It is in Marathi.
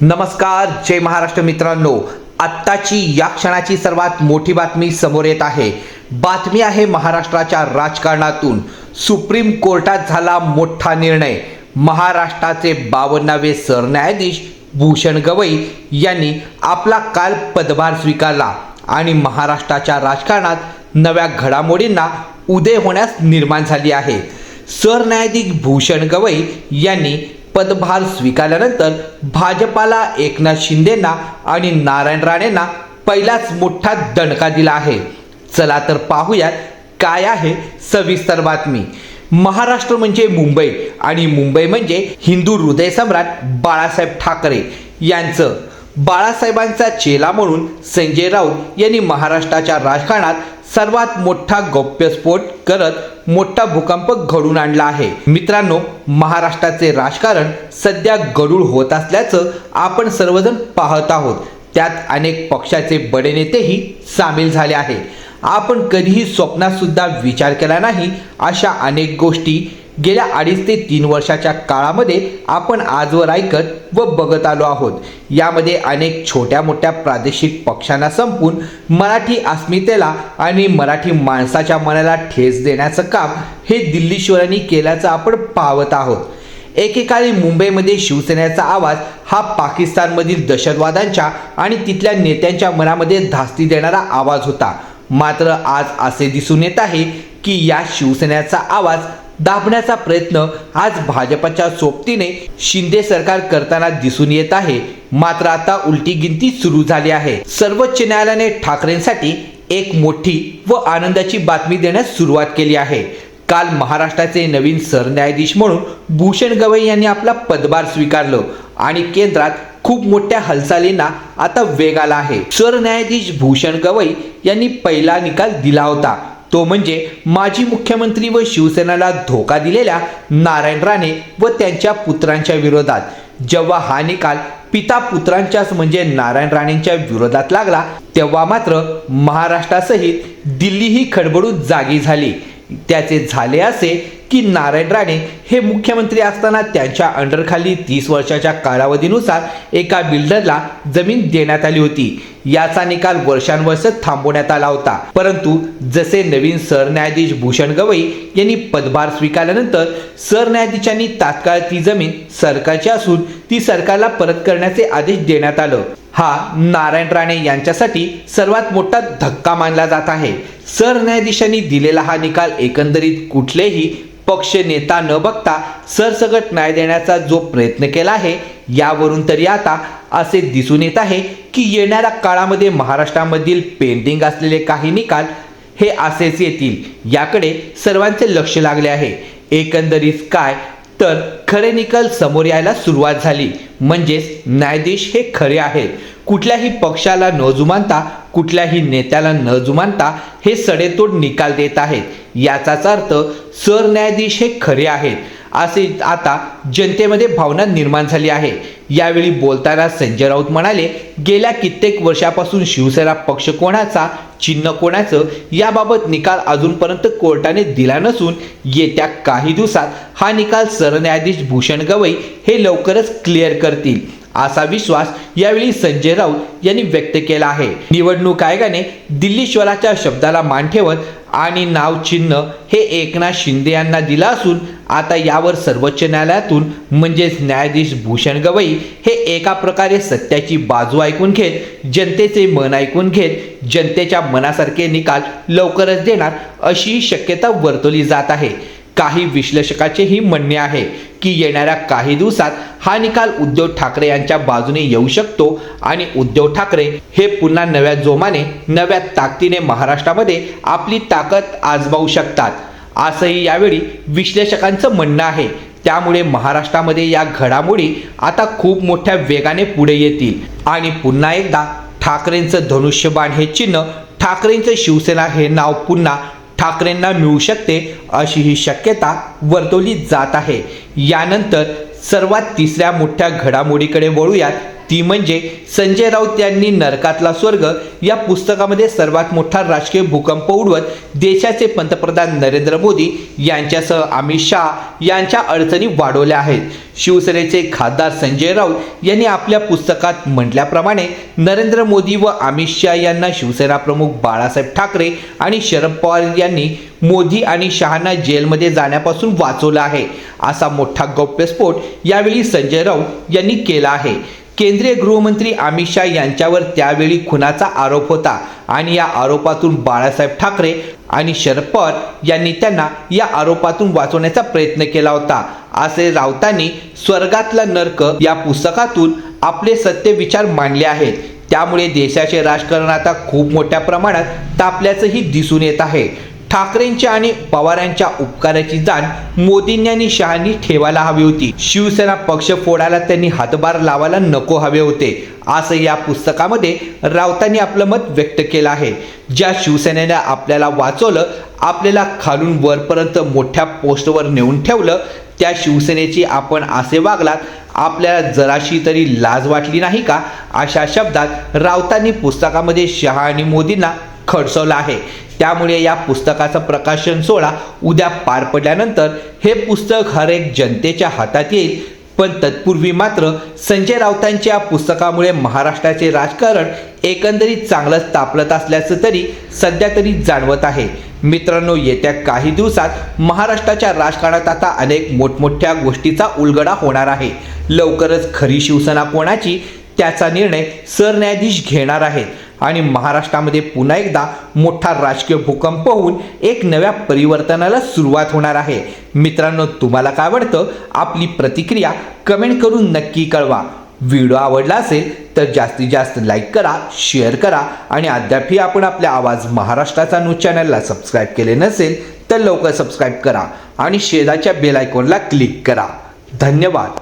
नमस्कार जय महाराष्ट्र मित्रांनो. आत्ताची या क्षणाची सर्वात मोठी बातमी समोर येत आहे. बातमी आहे महाराष्ट्राच्या राजकारणातून. सुप्रीम कोर्टात झाला मोठा निर्णय. महाराष्ट्राचे बावन्नावे सरन्यायाधीश भूषण गवई यांनी आपला काल पदभार स्वीकारला आणि महाराष्ट्राच्या राजकारणात नव्या घडामोडींना उदय होण्यास निर्माण झाली आहे. सरन्यायाधीश भूषण गवई यांनी पदभार स्वीकारल्यानंतर भाजपाला एकनाथ शिंदेंना आणि नारायण राणेंना पहिलाच मोठा दणका दिला आहे. चला तर पाहूयात काय आहे सविस्तर बातमी. महाराष्ट्र म्हणजे मुंबई आणि मुंबई म्हणजे हिंदू हृदय सम्राट बाळासाहेब ठाकरे यांचं. बाळासाहेबांचा चेला म्हणून संजय राऊत यांनी महाराष्ट्राच्या राजकारणात सर्वात मोठा गौप्यस्फोट करत मोठा भूकंप घडून आणला आहे. मित्रांनो महाराष्ट्राचे राजकारण सध्या गडूळ होत असल्याचं आपण सर्वजण पाहत आहोत. त्यात अनेक पक्षाचे बडे नेतेही सामील झाले आहे आपण कधीही स्वप्नात सुद्धा विचार केला नाही अशा अनेक गोष्टी गेल्या अडीच ते तीन वर्षाच्या काळामध्ये आपण आजवर ऐकत व बघत आलो आहोत. यामध्ये अनेक छोट्या मोठ्या प्रादेशिक पक्षांना संपून मराठी अस्मितेला आणि मराठी माणसाच्या मनाला ठेस देण्याचं काम हे दिल्लीश्वरांनी केल्याचं आपण पाहत आहोत. एकेकाळी मुंबईमध्ये शिवसेनेचा आवाज हा पाकिस्तानमधील दहशतवाद्यांच्या आणि तिथल्या नेत्यांच्या मनामध्ये धास्ती देणारा आवाज होता. मात्र आज असे दिसून येत आहे की या शिवसेनेचा आवाज दाबण्याचा प्रयत्न आज भाजपच्या सोबतीने शिंदे सरकार करताना दिसून येत आहे. मात्र आता उलटी गिनती सुरू झाली आहे. सर्वोच्च न्यायालयाने ठाकरेंसाठी एक मोठी व आनंदाची बातमी देण्यास सुरुवात केली आहे. काल महाराष्ट्राचे नवीन सरन्यायाधीश म्हणून भूषण गवई यांनी आपला पदभार स्वीकारलं आणि केंद्रात खूप मोठ्या हालचालींना आता वेग आला आहे. सरन्यायाधीश भूषण गवई यांनी पहिला निकाल दिला होता. तो म्हणजे माजी मुख्यमंत्री व शिवसेनेला धोका दिलेल्या नारायण राणे व त्यांच्या पुत्रांच्या विरोधात. जेव्हा हा निकाल पिता पुत्रांच्याच म्हणजे नारायण राणेंच्या विरोधात लागला तेव्हा मात्र महाराष्ट्रासहित दिल्ली ही खडबडून जागी झाली. त्याचे झाले असे की नारायण राणे हे मुख्यमंत्री असताना त्यांच्या अंडरखाली तीस वर्षाच्या कालावधीनुसार एका बिल्डरला जमीन देण्यात आली होती. याचा निकाल वर्षानुवर्ष थांबवण्यात आला होता. परंतु जसे नवीन सरन्यायाधीश भूषण गवई यांनी पदभार स्वीकारल्यानंतर सरन्यायाधीशांनी तात्काळ ती जमीन सरकारची असून ती सरकारला परत करण्याचे आदेश देण्यात आलं. हा नारायण राणे यांच्यासाठी सर्वात मोठा धक्का मानला जात आहे. सरन्यायाधीशांनी दिलेला हा निकाल एकंदरीत कुठलेही पक्ष नेता न बघता सरसगट न्याय देण्याचा जो प्रयत्न केला आहे यावरून तरी आता असे दिसून येत आहे की येणाऱ्या काळामध्ये महाराष्ट्रामधील पेंडिंग असलेले काही निकाल हे असेच येतील याकडे सर्वांचे लक्ष लागले आहे. एकंदरीत काय तर खरे निकाल समोर यायला सुरुवात झाली. म्हणजेच न्यायाधीश हे खरे आहेत. कुठल्याही पक्षाला न जुमानता कुठल्याही नेत्याला न जुमानता हे सडेतोड निकाल देत आहेत. याचाच अर्थ सरन्यायाधीश हे खरे आहेत. असे आता जनतेमध्ये भावना निर्माण झाली आहे. यावेळी बोलताना संजय राऊत म्हणाले गेल्या कित्येक वर्षापासून शिवसेना पक्ष कोणाचा चिन्ह कोणाचं याबाबत निकाल अजूनपर्यंत कोर्टाने दिला नसून येत्या काही दिवसात हा निकाल सरन्यायाधीश भूषण गवई हे लवकरच क्लिअर करतील असा विश्वास यावेळी संजय राऊत यांनी व्यक्त केला आहे. निवडणूक आयोगाने दिल्लीश्वराच्या शब्दाला मान ठेवत आणि नाव चिन्ह हे एकनाथ शिंदे यांना दिलं असून आता यावर सर्वोच्च न्यायालयातून म्हणजेच न्यायाधीश भूषण गवई हे एका प्रकारे सत्याची बाजू ऐकून घेत जनतेचे मन ऐकून घेत जनतेच्या मनासारखे निकाल लवकरच देणार अशी शक्यता वर्तवली जात आहे. काही विश्लेषकाचेही म्हणणे आहे की येणाऱ्या काही दिवसात हा निकाल उद्धव ठाकरे यांच्या बाजूने येऊ शकतो आणि उद्धव ठाकरे हे पुन्हा नव्या जोमाने नव्या ताकदीने महाराष्ट्रामध्ये आपली ताकद आजमावू शकतात. असंही यावेळी विश्लेषकांचं म्हणणं आहे. त्यामुळे महाराष्ट्रामध्ये या घडामोडी आता खूप मोठ्या वेगाने पुढे येतील. आणि पुन्हा एकदा ठाकरेंचं धनुष्यबाण हे चिन्ह ठाकरेंचं शिवसेना हे नाव पुन्हा ठाकरेंना मिळू शकते अशी ही शक्यता वर्तवली जात आहे. यानंतर सर्वात तिसऱ्या मोठ्या घडामोडीकडे वळूयात. ती म्हणजे संजय राऊत यांनी नरकातला स्वर्ग या पुस्तकामध्ये सर्वात मोठा राजकीय भूकंप उडवत देशाचे पंतप्रधान नरेंद्र मोदी यांच्यासह अमित शहा यांच्या अडचणी वाढवल्या आहेत. शिवसेनेचे खासदार संजय राऊत यांनी आपल्या पुस्तकात म्हटल्याप्रमाणे नरेंद्र मोदी व अमित शहा यांना शिवसेना प्रमुख बाळासाहेब ठाकरे आणि शरद पवार यांनी मोदी आणि शहांना जेलमध्ये जाण्यापासून वाचवलं आहे. असा मोठा गौप्यस्फोट यावेळी संजय राऊत यांनी केला आहे. केंद्रीय गृहमंत्री अमित शाह यांच्यावर त्यावेळी खुनाचा आरोप होता आणि या आरोपातून बाळासाहेब ठाकरे आणि शरद पवार यांनी त्यांना या आरोपातून वाचवण्याचा प्रयत्न केला होता. असे राऊतांनी स्वर्गातला नर्क या पुस्तकातून आपले सत्य विचार मांडले आहेत. त्यामुळे देशाचे राजकारण आता खूप मोठ्या प्रमाणात तापल्याचंही दिसून येत आहे. ठाकरेंच्या आणि पवारांच्या उपकाराची जाण मोदींनी आणि शहांनी ठेवायला हवी होती. शिवसेना पक्ष फोडायला त्यांनी हातभार लावायला नको हवे होते असं या पुस्तकामध्ये राऊतांनी आपलं मत व्यक्त केलं आहे. ज्या शिवसेनेने आपल्याला वाचवलं आपल्याला खालून वरपर्यंत मोठ्या पोस्टवर नेऊन ठेवलं त्या शिवसेनेची आपण असे वागलात आपल्याला जराशी तरी लाज वाटली नाही का? अशा शब्दात राऊतांनी पुस्तकामध्ये शहा आणि मोदींना खडसवलं आहे. त्यामुळे या पुस्तकाचं प्रकाशन सोहळा उद्या पार पडल्यानंतर हे पुस्तक हर एक जनतेच्या हातात येईल. पण तत्पूर्वी मात्र संजय राऊतांच्या पुस्तकामुळे महाराष्ट्राचे राजकारण एकंदरीत चांगलंच तापलत असल्याचं तरी सध्या तरी जाणवत आहे. मित्रांनो येत्या काही दिवसात महाराष्ट्राच्या राजकारणात आता अनेक मोठमोठ्या गोष्टीचा उलगडा होणार आहे. लवकरच खरी शिवसेना कोणाची त्याचा निर्णय सरन्यायाधीश घेणार आहेत. आणि महाराष्ट्रामध्ये पुन्हा एकदा मोठा राजकीय भूकंप होऊन एक नव्या परिवर्तनाला सुरुवात होणार आहे. मित्रांनो तुम्हाला काय वाटतं? आपली प्रतिक्रिया कमेंट करून नक्की कळवा. व्हिडिओ आवडला असेल तर जास्तीत जास्त लाईक करा शेअर करा आणि अद्यापही आपण आपल्या आवाज महाराष्ट्राचा न्यूज चॅनलला सबस्क्राईब केले नसेल तर लवकर सबस्क्राईब करा आणि शेजारच्या बेल आयकॉनला क्लिक करा. धन्यवाद.